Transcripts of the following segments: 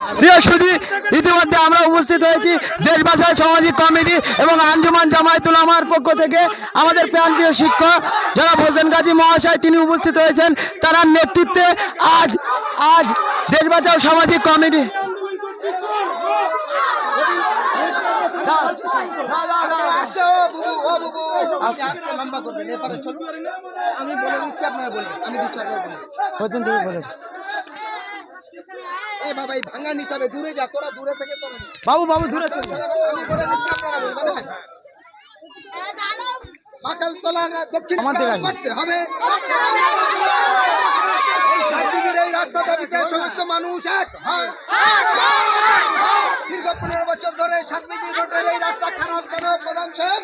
প্রিয় সুদী ইতিমধ্যে আমরা উপস্থিত হয়েছি। দেশ বাঁচায় সামাজিক কমিটি এবং আঞ্জুমান জামায়াতুল আমার পক্ষ থেকে আমাদের প্রান্তীয় শিক্ষক যারা হোসেন গাজী মহাশয় তিনি উপস্থিত হয়েছেন। তার নেতৃত্বে আজ আজ দেশ বাঁচাও সামাজিক কমিটি। আমি বলে দিচ্ছি আপনারা বলেন আমি তুমি বলেন। এই বাবা এই ভাঙা নিতে হবে দূরে যা তোরা দূরে থেকে নে। বাবু বাবু দূরে আমি বলে দিচ্ছি আপনারা বলবেন? বাকাল তলার দক্ষিণ করতে হবে। এই রাস্তা দাবিতে সমস্ত মানুষ এক দীর্ঘ পনেরো বছর ধরে সাতবিবি রোডের এই রাস্তা খারাপ কেন প্রধান সাহেব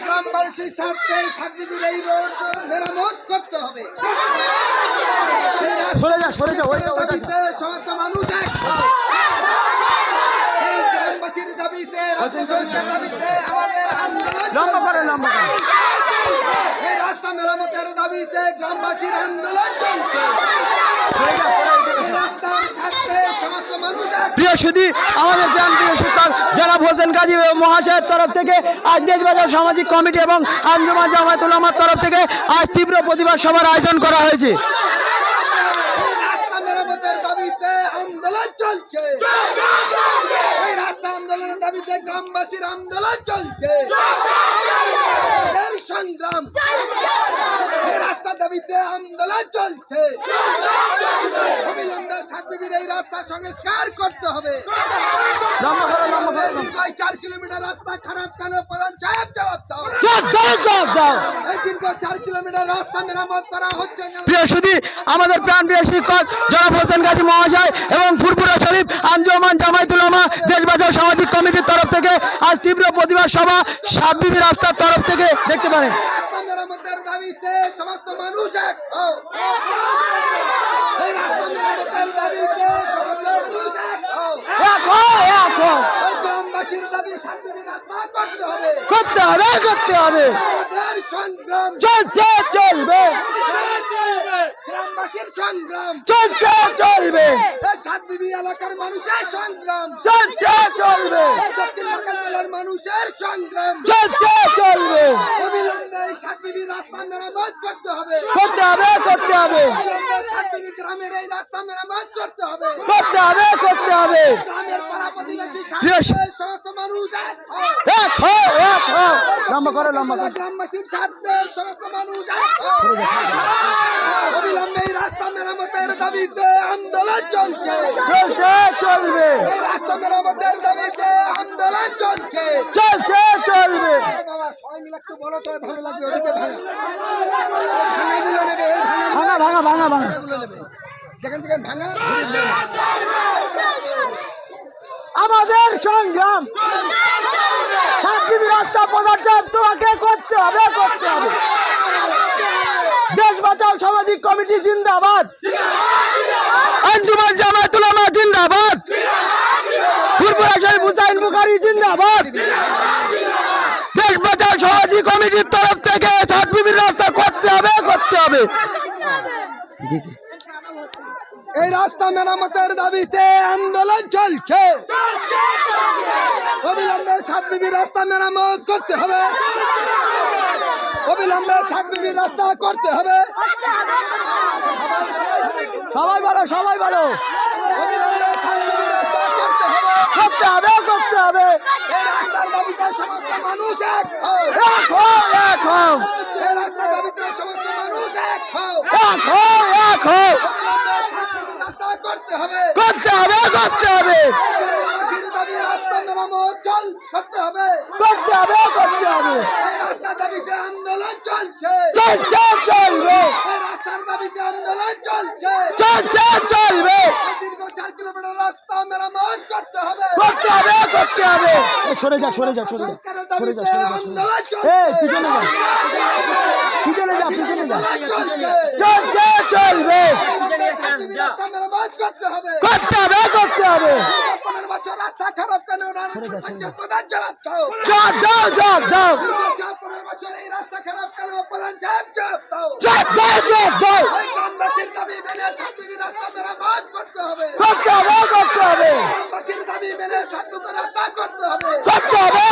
গ্রামবাসীর স্বার্থে সাতবিবির এই রোড মেরামত করতে হবে। সরে যা সরে যা ওই সমস্ত মানুষ এই গ্রামবাসীর দাবিতে রাস্তা সংস্কার দাবিতে আমাদের আন্দোলন লম্বা করে লম্বা এই রাস্তা মেরামতের দাবিতে গ্রামবাসীর আন্দোলন চলছে। প্রিয় সুদী আমাদের প্রান্তীয় শিক্ষক জনাব হোসেন গাজী মহাশয়ের তরফ থেকে আজ দেশবাজার সামাজিক কমিটি এবং আঞ্জুমান জামায়াতুল আমার তরফ থেকে আজ তীব্র প্রতিবাদ সভার আয়োজন করা হয়েছে এই রাস্তা মেরামতের দাবিতে আন্দোলন চলছে। এই রাস্তা আন্দোলনের দাবিতে গ্রামবাসীর আন্দোলন চলছে। এর সংগ্রাম। এই রাস্তা দাবিতে আন্দোলন চলছে। অবিলম্বে সাতবিবির এই রাস্তা সংস্কার করতে হবে। চার কিলোমিটার রাস্তা খারাপ কেন? প্রধান সাহেব জবাব দাও। দীর্ঘ চার কিলোমিটার রাস্তা মেরামত করা হচ্ছে প্রিয় আমাদের প্রাণপ্রিয় শিক্ষক জনাব হোসেন গাজী মহাশয় এবং ফুরপুরা শরীফ আঞ্জুমান জামায়াতুল আমা দেশবাজার সামাজিক কমিটির তরফ থেকে আজ তীব্র প্রতিবাদ সভা সাতবিবি রাস্তার তরফ থেকে দেখতে পারেন মেরামতের দাবিতে সমস্ত মানুষ এক হও। এই রাস্তা মেরামতের দাবিতে সমস্ত মানুষ এক হও। এক হও, এক হও। গ্রামবাসীর দাবি শান্তির রাস্তা করতে হবে করতে হবে করতে হবে আমাদের সংগ্রাম। চলছে চলবে। গ্রামবাসীর সংগ্রাম। চলছে চলবে। সাতবিবি এলাকার মানুষের সংগ্রাম। চলছে চলবে। দক্ষিণ বাঁকুড়ার মানুষের সংগ্রাম। চলছে চলবে। অবিলম্বে সাতবিবি রাস্তা মেরামত করতে হবে। করতে হবে করতে হবে। অবিলম্বে সাতবিবি গ্রামের এই রাস্তা মেরামত করতে হবে। করতে হবে করতে হবে। গ্রামের পাড়া প্রতিবেশী. সমস্ত মানুষ এক। এক এক লম্বা করো লম্বা করো। গ্রামবাসীর স্বার্থে সমস্ত মানুষ। অবিলম্বে এই রাস্তা মেরামতের দাবিতে আন্দোলন চলছে। চলছে চলবে। এই রাস্তা মেরামতের দাবিতে আন্দোলন চলছে। চলছে চলবে। বাবা সবাই মিলে একটু বলো তো ভালো লাগবে ওদিকে ভাঙা। ভাঙাগুলো নেবে ভাঙা ভাঙা ভাঙা ভাঙা। যেখান থেকে ভাঙা আমাদের সংগ্রাম। রাস্তা প্রদর্শন তোমাকে করতে হবে করতে হবে। দেশ বাঁচাও সামাজিক কমিটি জিন্দাবাদ। আঞ্জুমান জামায়াতুল আমা জিন্দাবাদ। ফুরপুরা শরীফ হুসাইন বুখারি জিন্দাবাদ। দেশ বাঁচাও সামাজিক কমিটির তরফ থেকে সাতবিবির রাস্তা করতে হবে করতে হবে। এই রাস্তা মেরামতের দাবিতে আন্দোলন চলছে। বিবি রাস্তা মেরামত করতে হবে। অবিলম্বে সাত বিবি রাস্তা করতে হবে। সবাই বলো সবাই বলো। অবিলম্বে বিবি রাস্তা করতে হবে। করতে হবে করতে হবে। এই রাস্তার দাবিতে সমস্ত মানুষ এক হও। এক হও এক হও। এই রাস্তার দাবিতে সমস্ত মানুষ এক হও। এক হও এক হও। অবিলম্বে বিবি রাস্তা করতে হবে। করতে হবে করতে হবে গ্রামবাসীর দাবি রাস্তা মেরামত চল করতে হবে। করতে হবে করতে হবে। এই রাস্তার দাবিতে আন্দোলন চলছে। চলছে চলবে। এই রাস্তার দাবিতে আন্দোলন চলছে। চলছে চলবে। দীর্ঘ চার কিলোমিটার রাস্তা মেরামত করতে হবে। করতে হবে করতে হবে। সরে যা সরে যা সরে যা। সরে যা আন্দোলন চলছে। পিছনে যা। পিছনে যা পিছনে যা। চলছে চলছে চলবে। করতে হবে করতে হবে। আছো রাস্তা খারাপ কেন? পঞ্চায়েত প্রধান জবাব দাও জবাব দাও জবাব দাও বছর এই রাস্তা খারাপ কেন? প্রধান জবাব দাও জবাব দাও রাস্তা করতে হবে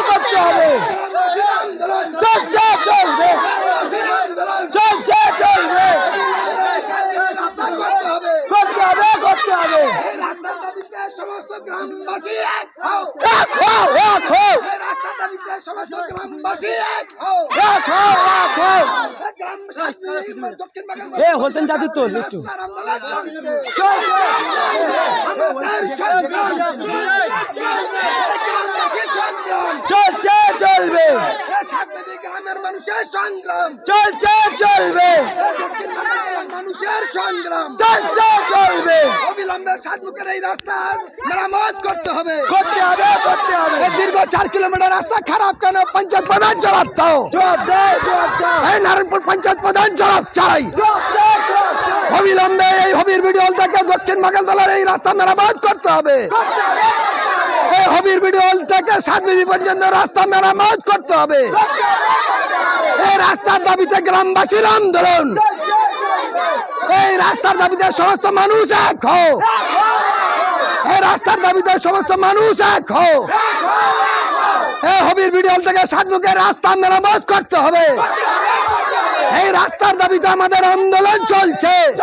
সমস্ত গ্রামবাসী এক হও। এক হও এক হও। এই রাস্তার দাবিতে সমস্ত গ্রামবাসী এক হও। এক হও এক হও। এ হোসেন চাচু তো একটু চলছে। চলবে। গ্রামের মানুষের সংগ্রাম। চলছে চলবে। দক্ষিণ সংগ্রাম। চলছে চলবে অবিলম্বে সাতমুখের এই রাস্তা মেরামত করতে হবে। করতে হবে করতে হবে। এই দীর্ঘ চার কিলোমিটার রাস্তা খারাপ কেন? পঞ্চায়েত প্রধান জবাব দাও। জবাব দাও জবাব দাও। এই নারায়ণপুর পঞ্চায়েত প্রধান জবাব চাই। অবিলম্বে এই হবির বিডিওল থেকে দক্ষিণ বাগালতলার এই রাস্তা মেরামত করতে হবে। এই হবির বিডিওল থেকে সাতবিবি পর্যন্ত রাস্তা মেরামত করতে হবে। এই রাস্তার দাবিতে গ্রামবাসীর আন্দোলন। এই রাস্তার দাবিতে সমস্ত মানুষ এক হও। এই রাস্তার দাবিতে সমস্ত মানুষ এক হও। এই হবির বিডিওল থেকে সাতমুখের রাস্তা মেরামত করতে হবে। এই রাস্তার দাবিতে আমাদের আন্দোলন চলছে।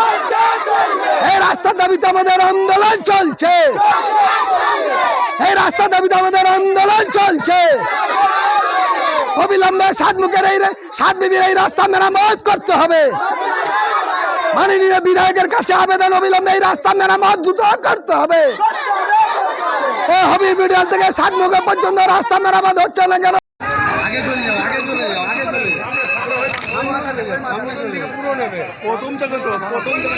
এই রাস্তার দাবিতে আমাদের আন্দোলন চলছে। এই রাস্তার দাবিতে আমাদের আন্দোলন চলছে। অবিলম্বে সাতমুখের এই রে- সাত বিবির এই রাস্তা মেরামত করতে হবে। মাননীয় বিধায়কের কাছে আবেদন অবিলম্বে এই রাস্তা মেরামত দ্রুত করতে হবে। এই হবি বিডিয়াল থেকে সাতমুখে পর্যন্ত রাস্তা মেরামত হচ্ছে না কেন প্রথম থেকে প্রথম থেকে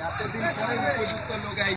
এতদিন পরে উপযুক্ত লোক